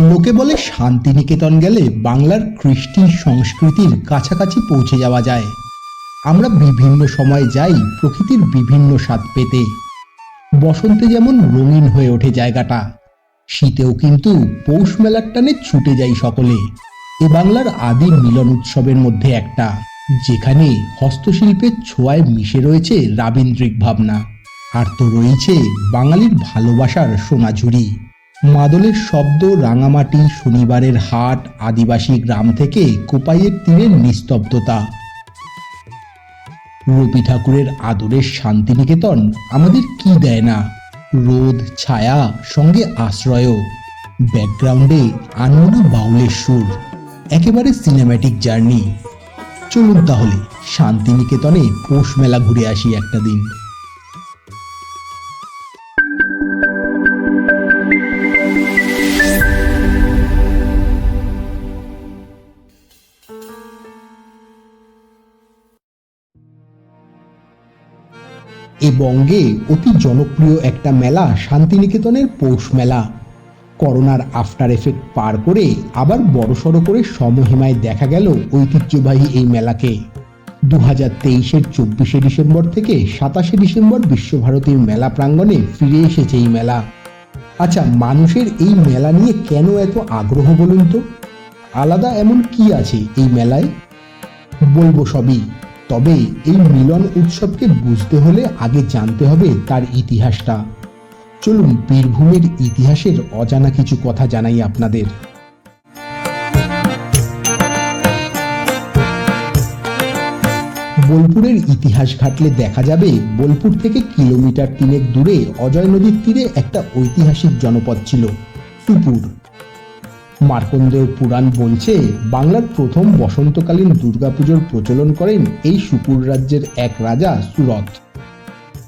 লোকে বলে শান্তিনিকেতন গেলে বাংলার কৃষ্টি সংস্কৃতির কাছাকাছি পৌঁছে যাওয়া যায়। আমরা বিভিন্ন সময় যাই প্রকৃতির বিভিন্ন স্বাদ পেতে। বসন্তে যেমন রঙিন হয়ে ওঠে জায়গাটা, শীতেও কিন্তু পৌষ মেলার টানে ছুটে যাই সকলে। এ বাংলার আদি মিলন উৎসবের মধ্যে একটা। যেখানে হস্তশিল্পের ছোঁয়ায় মিশে রয়েছে রাবীন্দ্রিক ভাবনা। আর তো রয়েছে বাঙালির ভালোবাসার সোনাঝুরি। মাদলের শব্দ রাঙামাটি, শনিবারের হাট, আদিবাসী গ্রাম থেকে কোপাইয়ের তীরের নিস্তব্ধতা। রবি ঠাকুরের আদরের শান্তিনিকেতন আমাদের কি দেয় না? রোদ, ছায়া, সঙ্গে আশ্রয়ও। ব্যাকগ্রাউন্ডে আনমনা বাউলের সুর। একেবারে সিনেম্যাটিক জার্নি চলুন তাহলে, শান্তিনিকেতনে পৌষ মেলা ঘুরে আসি একটা দিন। এ বঙ্গে অতি জনপ্রিয় একটা মেলা শান্তিনিকেতনের পৌষ মেলা। করোনার আফটার এফেক্ট পার করে আবার বড়সড় করে সমহিমায় দেখা গেল ঐতিহ্যবাহী এই মেলাকে। দু হাজার তেইশের চব্বিশে ডিসেম্বর থেকে সাতাশে ডিসেম্বর বিশ্বভারতীর মেলা প্রাঙ্গণে ফিরে এসেছে এই মেলা। আচ্ছা মানুষের এই মেলা নিয়ে কেন এত আগ্রহ বলুন তো? আলাদা এমন কি আছে এই মেলায়? বলব সবই, তবে এই মিলন উৎসবকে বুঝতে হলে আগে জানতে হবে তার ইতিহাসটা। চলুন বীরভূমের ইতিহাসের অজানা কিছু কথা জানাই আপনাদের। বোলপুরের ইতিহাস ঘাটলে দেখা যাবে, বোলপুর থেকে কিলোমিটার তিনেক দূরে অজয় নদীর তীরে একটা ঐতিহাসিক জনপদ ছিল টুপুর মার্কন্ডেয় পুরাণ বলছে, বাংলার প্রথম বসন্তকালীন দুর্গাপুজোর প্রচলন করেন এই সুপুর রাজ্যের এক রাজা সুরত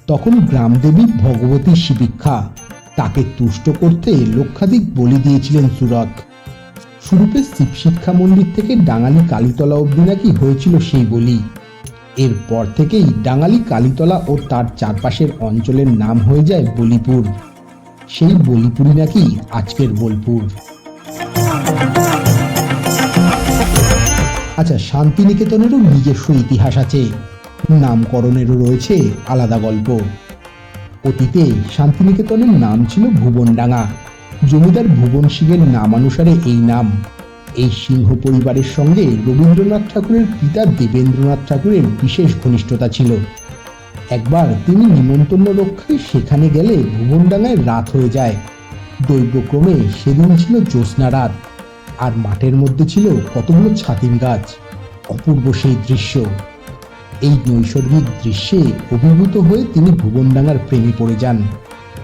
তখন গ্রামদেবী ভগবতী শিবিক্ষা তাকে তুষ্ট করতে লক্ষাধিক বলি দিয়েছিলেন সুরত সুরূপের শিবশিক্ষা মন্দির থেকে ডাঙালি কালীতলা অবধি নাকি হয়েছিল সেই বলি। এরপর থেকেই ডাঙালি কালীতলা ও তার চারপাশের অঞ্চলের নাম হয়ে যায় বলিপুর। সেই বলিপুরই নাকি আজকের বোলপুর। আচ্ছা শান্তিনিকেতনেরও নিজস্ব ইতিহাস আছে। নামকরণেরও রয়েছে আলাদা গল্প। অতীতে শান্তিনিকেতনের নাম ছিল ভুবনডাঙ্গা। জমিদার ভুবন সিংহের নামানুসারে এই নাম। এই সিংহ পরিবারের সঙ্গে রবীন্দ্রনাথ ঠাকুরের পিতা দেবেন্দ্রনাথ ঠাকুরের বিশেষ ঘনিষ্ঠতা ছিল। একবার তিনি নিমন্ত্রণ রক্ষায় সেখানে গেলে ভুবনডাঙ্গায় রাত হয়ে যায়। দৈবক্রমে সেদিন ছিল জ্যোৎস্না রাত। আর মাঠের মধ্যে ছিল কতগুলো ছাতিম গাছ। অপূর্ব সেই দৃশ্য। এই নৈসর্গিক দৃশ্যে অভিভূত হয়ে তিনি ভুবনডাঙ্গার প্রেমে পড়ে যান।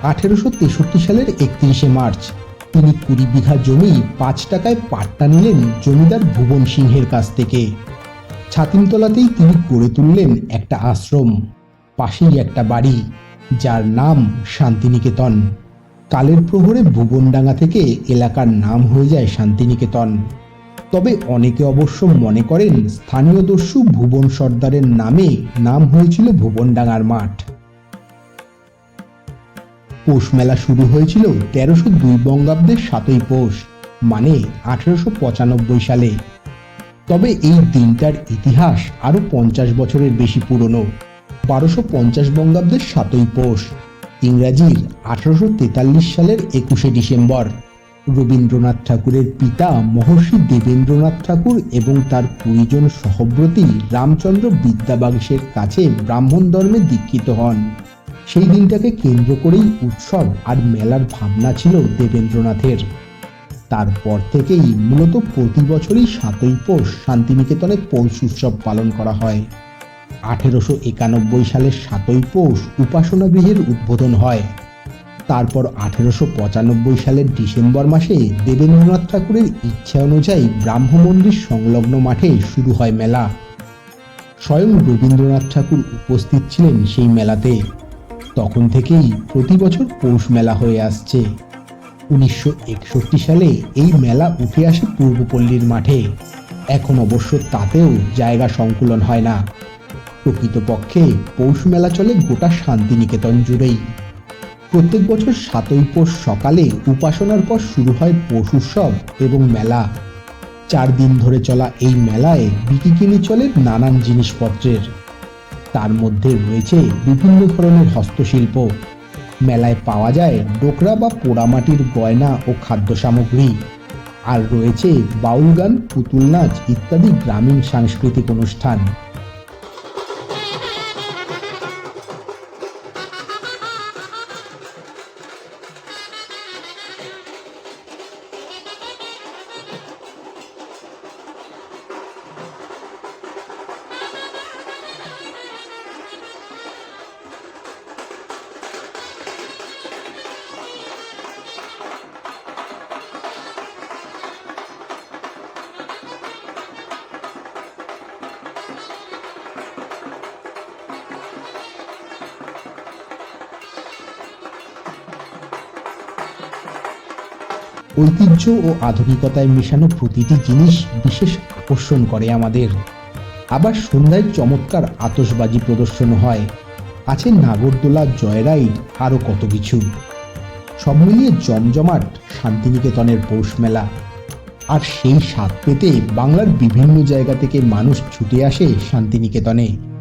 আঠেরোশো তেষট্টি সালের একত্রিশে মার্চ, তিনি কুড়ি বিঘা জমি পাঁচ টাকায় পাট্টা নিলেন জমিদার ভুবন সিংহের কাছ থেকে। ছাতিমতলাতেই তিনি গড়ে তুললেন একটা আশ্রম, পাশেই একটা বাড়ি, যার নাম শান্তিনিকেতন। কালের প্রহরে ভুবনডাঙ্গা থেকে এলাকার নাম হয়ে যায় শান্তিনিকেতন। তবে অনেকে অবশ্য মনে করেন স্থানীয় দস্যু ভুবন সর্দারের নামে নাম হয়েছিল ভুবনডাঙ্গার মাঠ। পৌষ মেলা শুরু হয়েছিল তেরোশো দুই বঙ্গাব্দের সাতই পৌষ মানে আঠেরোশো পঁচানব্বই সালে। তবে এই দিনটার ইতিহাস আরও পঞ্চাশ বছরের বেশি পুরনো, বারোশো পঞ্চাশ বঙ্গাব্দের সাতই পৌষ, ইংরাজির আঠারোশো তেতাল্লিশ সালের একুশে ডিসেম্বর। রবীন্দ্রনাথ ঠাকুরের পিতা মহর্ষি দেবেন্দ্রনাথ ঠাকুর এবং তার কুড়িজন সহব্রতী রামচন্দ্র বিদ্যাবাগসের কাছে ব্রাহ্মণ ধর্মে দীক্ষিত হন। সেই দিনটাকে কেন্দ্র করেই উৎসব আর মেলার ভাবনা ছিল দেবেন্দ্রনাথের। তারপর থেকেই মূলত প্রতি বছরই সাতই পৌষ শান্তিনিকেতনে পৌষ উৎসব পালন করা হয়। আঠেরোশো একানব্বই সালের সাতই পৌষ উপাসনা গৃহের উদ্বোধন হয়। তারপর আঠেরোশো পঁচানব্বই সালের ডিসেম্বর মাসে দেবেন্দ্রনাথ ঠাকুরের ইচ্ছা অনুযায়ী ব্রাহ্ম মন্দির সংলগ্ন মাঠে শুরু হয় মেলা। স্বয়ং রবীন্দ্রনাথ ঠাকুর উপস্থিত ছিলেন সেই মেলাতে। তখন থেকেই প্রতি বছর পৌষ মেলা হয়ে আসছে। উনিশশো একষট্টি সালে এই মেলা উঠে আসে পূর্বপল্লীর মাঠে। এখন অবশ্য তাতেও জায়গা সংকুলন হয় না। প্রকৃতপক্ষে পৌষ মেলা চলে গোটা শান্তিনিকেতন জুড়েই। প্রত্যেক বছর সাতই পৌষ সকালে উপাসনার পর শুরু হয় পৌষ উৎসব এবং মেলা। চার দিন ধরে চলা এই মেলায় বিকিকিনি চলে নানান জিনিসপত্রের। তার মধ্যে রয়েছে বিভিন্ন ধরনের হস্তশিল্প। মেলায় পাওয়া যায় ডোকরা বা পোড়ামাটির গয়না ও খাদ্য সামগ্রী। আর রয়েছে বাউল গান, পুতুল নাচ ইত্যাদি গ্রামীণ সাংস্কৃতিক অনুষ্ঠান। ঐতিহ্য ও আধুনিকতায় মেশানো প্রতিটি জিনিস বিশেষ আকর্ষণ করে আমাদের। আবার সন্ধ্যায় চমৎকার আতশবাজি প্রদর্শন হয়। আছে নাগরদোলা জয়রাইড, আরও কত কিছু। সব মিলিয়ে জমজমাট শান্তিনিকেতনের পৌষ মেলা। আর সেই স্বাদ পেতে বাংলার বিভিন্ন জায়গা থেকে মানুষ ছুটে আসে শান্তিনিকেতনে।